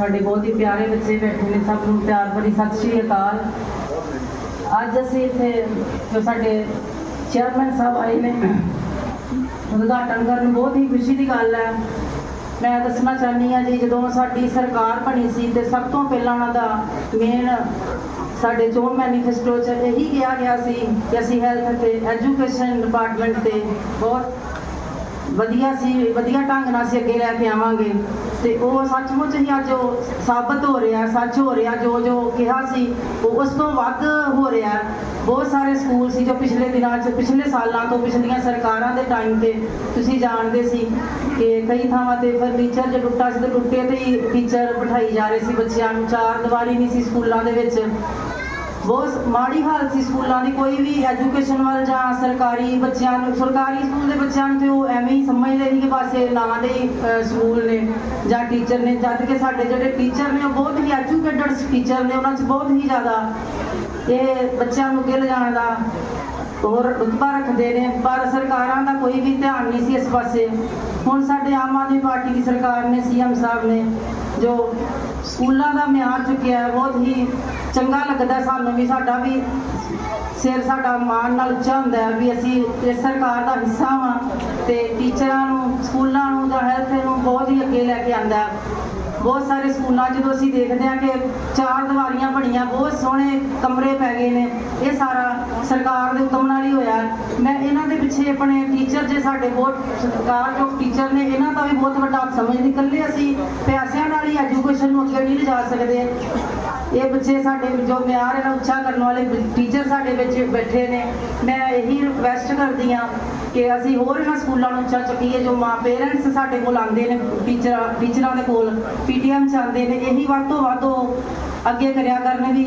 ਸਾਡੇ ਬਹੁਤ ਹੀ ਪਿਆਰੇ ਬੱਚੇ ਬੈਠੇ ਨੇ, ਸਭ ਨੂੰ ਪਿਆਰ ਭਰੀ ਸਤਿ ਸ਼੍ਰੀ ਅਕਾਲ। ਅੱਜ ਅਸੀਂ ਇੱਥੇ ਜੋ ਸਾਡੇ ਚੇਅਰਮੈਨ ਸਾਹਿਬ ਆਏ ਨੇ, ਉਦਘਾਟਨ ਕਰਨ, ਬਹੁਤ ਹੀ ਖੁਸ਼ੀ ਦੀ ਗੱਲ ਹੈ। ਮੈਂ ਦੱਸਣਾ ਚਾਹੁੰਦੀ ਹਾਂ ਜੀ, ਜਦੋਂ ਸਾਡੀ ਸਰਕਾਰ ਬਣੀ ਸੀ ਤੇ ਸਭ ਤੋਂ ਪਹਿਲਾਂ ਉਹਨਾਂ ਦਾ ਮੇਨ ਸਾਡੇ ਚੋਣ ਮੈਨੀਫੈਸਟੋ 'ਚ ਇਹੀ ਕਿਹਾ ਗਿਆ ਸੀ ਕਿ ਅਸੀਂ ਹੈਲਥ ਤੇ ਐਜੂਕੇਸ਼ਨ ਡਿਪਾਰਟਮੈਂਟ ਤੇ ਬਹੁਤ ਵਧੀਆ ਸੀ, ਵਧੀਆ ਢੰਗ ਨਾਲ ਅਸੀਂ ਅੱਗੇ ਲੈ ਕੇ ਆਵਾਂਗੇ। ਤੇ ਉਹ ਸੱਚਮੁੱਚ ਹੀ ਅੱਜ ਉਹ ਸਾਬਤ ਹੋ ਰਿਹਾ, ਸੱਚ ਹੋ ਰਿਹਾ, ਜੋ ਜੋ ਕਿਹਾ ਸੀ, ਉਹ ਉਸ ਤੋਂ ਵੱਧ ਹੋ ਰਿਹਾ। ਬਹੁਤ ਸਾਰੇ ਸਕੂਲ ਸੀ ਜੋ ਪਿਛਲੇ ਦਿਨਾਂ 'ਚ, ਪਿਛਲੇ ਸਾਲਾਂ ਤੋਂ ਪਿਛਲੀਆਂ ਸਰਕਾਰਾਂ ਦੇ ਟਾਈਮ ਤੇ ਤੁਸੀਂ ਜਾਣਦੇ ਸੀ ਕਿ ਕਈ ਥਾਵਾਂ ਤੇ ਫਰਨੀਚਰ ਜੇ ਟੁੱਟਾ ਸੀ ਤੇ ਟੁੱਟੇ ਤੇ ਹੀ ਟੀਚਰ ਬਿਠਾਈ ਜਾ ਰਹੇ ਸੀ ਬੱਚਿਆਂ ਨੂੰ। ਚਾਰ ਦੀਵਾਰੀ ਨਹੀਂ ਸੀ ਸਕੂਲਾਂ ਦੇ ਵਿੱਚ। ਬਹੁਤ ਮਾੜੀ ਹਾਲਤ ਸੀ ਸਕੂਲਾਂ ਦੀ ਕੋਈ ਵੀ ਐਜੂਕੇਸ਼ਨ ਵੱਲ ਜਾਂ ਸਰਕਾਰੀ ਬੱਚਿਆਂ ਨੂੰ ਸਰਕਾਰੀ ਸਕੂਲ ਦੇ ਬੱਚਿਆਂ ਨੂੰ ਤੇ ਉਹ ਐਵੇਂ ਹੀ ਸਮਝਦੇ ਸੀ ਕਿ ਬਸ ਇਹ ਨਾਂ ਦੇ ਹੀ, ਸਕੂਲ ਨੇ ਜਾਂ ਟੀਚਰ ਨੇ ਜਦ ਕਿ ਸਾਡੇ ਜਿਹੜੇ ਟੀਚਰ ਨੇ ਉਹ ਬਹੁਤ ਹੀ ਐਜੂਕੇਟਡ ਟੀਚਰ ਨੇ ਉਹਨਾਂ 'ਚ ਬਹੁਤ ਹੀ ਜ਼ਿਆਦਾ ਇਹ ਬੱਚਿਆਂ ਨੂੰ ਅੱਗੇ ਲਿਜਾਣ ਦਾ ਹੋਰ ਰੁਤਬਾ ਰੱਖਦੇ ਨੇ ਪਰ ਸਰਕਾਰਾਂ ਦਾ ਕੋਈ ਵੀ ਧਿਆਨ ਨਹੀਂ ਸੀ ਇਸ ਪਾਸੇ। ਹੁਣ ਸਾਡੇ ਆਮ ਆਦਮੀ ਪਾਰਟੀ ਦੀ ਸਰਕਾਰ ਨੇ ਸੀਐਮ ਸਾਹਿਬ ਨੇ ਜੋ ਸਕੂਲਾਂ ਦਾ ਮਿਆਰ ਚੁੱਕਿਆ ਬਹੁਤ ਹੀ ਚੰਗਾ ਲੱਗਦਾ ਸਾਨੂੰ ਵੀ, ਸਾਡਾ ਵੀ ਸਿਰ ਸਾਡਾ ਮਾਣ ਨਾਲ ਉੱਚਾ ਹੁੰਦਾ ਵੀ ਅਸੀਂ ਇਸ ਸਰਕਾਰ ਦਾ ਹਿੱਸਾ ਵਾਂ ਤੇ ਟੀਚਰਾਂ ਨੂੰ, ਸਕੂਲਾਂ ਨੂੰ ਜਾਂ ਹੈਲਥ ਨੂੰ ਬਹੁਤ ਹੀ ਅੱਗੇ ਲੈ ਕੇ ਆਂਦਾ ਬਹੁਤ ਸਾਰੇ ਸਕੂਲਾਂ ਜਦੋਂ ਅਸੀਂ ਦੇਖਦੇ ਹਾਂ ਕਿ ਚਾਰ ਦੀਵਾਰੀਆਂ ਬਣੀਆਂ, ਬਹੁਤ ਸੋਹਣੇ ਕਮਰੇ ਪੈ ਗਏ ਨੇ, ਇਹ ਸਾਰਾ ਸਰਕਾਰ ਦੇ ਹੁਕਮ ਨਾਲ ਹੀ ਹੋਇਆ ਮੈਂ ਇਹਨਾਂ ਦੇ ਪਿੱਛੇ ਆਪਣੇ ਟੀਚਰ ਜੇ ਸਾਡੇ ਬਹੁਤ ਸਰਕਾਰ ਜੋ ਟੀਚਰ ਨੇ, ਇਹਨਾਂ ਦਾ ਵੀ ਬਹੁਤ ਵੱਡਾ ਹੱਥ ਸਮਝਦੀ, ਇਕੱਲੇ ਅਸੀਂ ਪੈਸਿਆਂ ਨਾਲ ਐਜੂਕੇਸ਼ਨ ਨੂੰ ਅੱਗੇ ਨਹੀਂ ਲਿਜਾ ਸਕਦੇ ਇਹ ਬੱਚੇ ਸਾਡੇ ਜੋ ਮਿਆਰ ਹੈ ਉੱਚਾ ਕਰਨ ਵਾਲੇ ਟੀਚਰ ਸਾਡੇ ਵਿੱਚ ਬੈਠੇ ਨੇ। ਮੈਂ ਇਹੀ ਰਿਕਵੈਸਟ ਕਰਦੀ ਹਾਂ ਕਿ ਅਸੀਂ ਹੋਰ ਇਹਨਾਂ ਸਕੂਲਾਂ ਨੂੰ ਉੱਚਾ ਚੁੱਕੀਏ, ਜੋ ਮਾਂ ਪੇਰੈਂਟਸ ਸਾਡੇ ਕੋਲ ਆਉਂਦੇ ਨੇ ਟੀਚਰ ਟੀਚਰਾਂ ਦੇ ਕੋਲ ਪੀਟੀਐਮ ਚ ਆਉਂਦੇ ਨੇ, ਇਹੀ ਵੱਧ ਤੋਂ ਵੱਧ ਉਹ ਅੱਗੇ ਕਰਿਆ ਕਰਨ ਵੀ